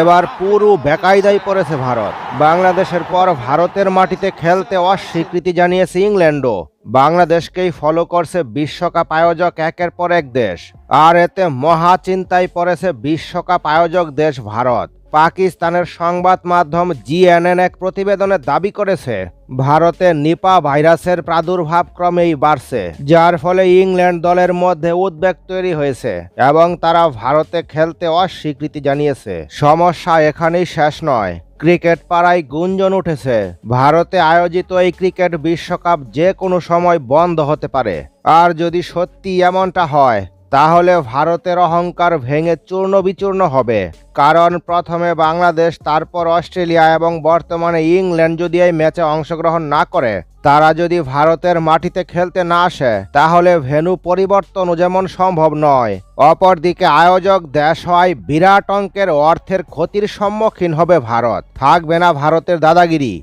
এবার পুরো বেকায়দায় পড়েছে ভারত। বাংলাদেশের পর ভারতের মাটিতে খেলতে অস্বীকৃতি জানিয়েছে ইংল্যান্ডও। বাংলাদেশকেই ফলো করছে বিশ্বকাপ আয়োজক একের পর এক দেশ। আর এতে মহা চিন্তায় পড়েছে বিশ্বকাপ আয়োজক দেশ ভারত। পাকিস্তানের সংবাদ মাধ্যম জিএনএন এক প্রতিবেদনে দাবি করেছে, ভারতে নিপা ভাইরাসের প্রাদুর্ভাব ক্রমেই বাড়ছে, যার ফলে ইংল্যান্ড দলের মধ্যে উদ্বেগ তৈরি হয়েছে এবং তারা ভারতে খেলতে অস্বীকৃতি জানিয়েছে। সমস্যা এখানেই শেষ নয়। ক্রিকেট পাড়ায় গুঞ্জন উঠেছে, ভারতে আয়োজিত এই ক্রিকেট বিশ্বকাপ যে কোনো সময় বন্ধ হতে পারে। আর যদি সত্যি এমনটা হয় তাহলে ভারতের অহংকার ভেঙে চূর্ণ বিচূর্ণ হবে। কারণ প্রথমে বাংলাদেশ, তারপর অস্ট্রেলিয়া এবং বর্তমানে ইংল্যান্ড যদি এই ম্যাচে অংশগ্রহণ না করে, তারা যদি ভারতের মাটিতে খেলতে না আসে, তাহলে ভেন্যু পরিবর্তনও যেমন সম্ভব নয়। অপরদিকে আয়োজক দেশ হয় বিরাট অঙ্কের অর্থের ক্ষতির সম্মুখীন হবে ভারত। থাকবে না ভারতের দাদাগিরি।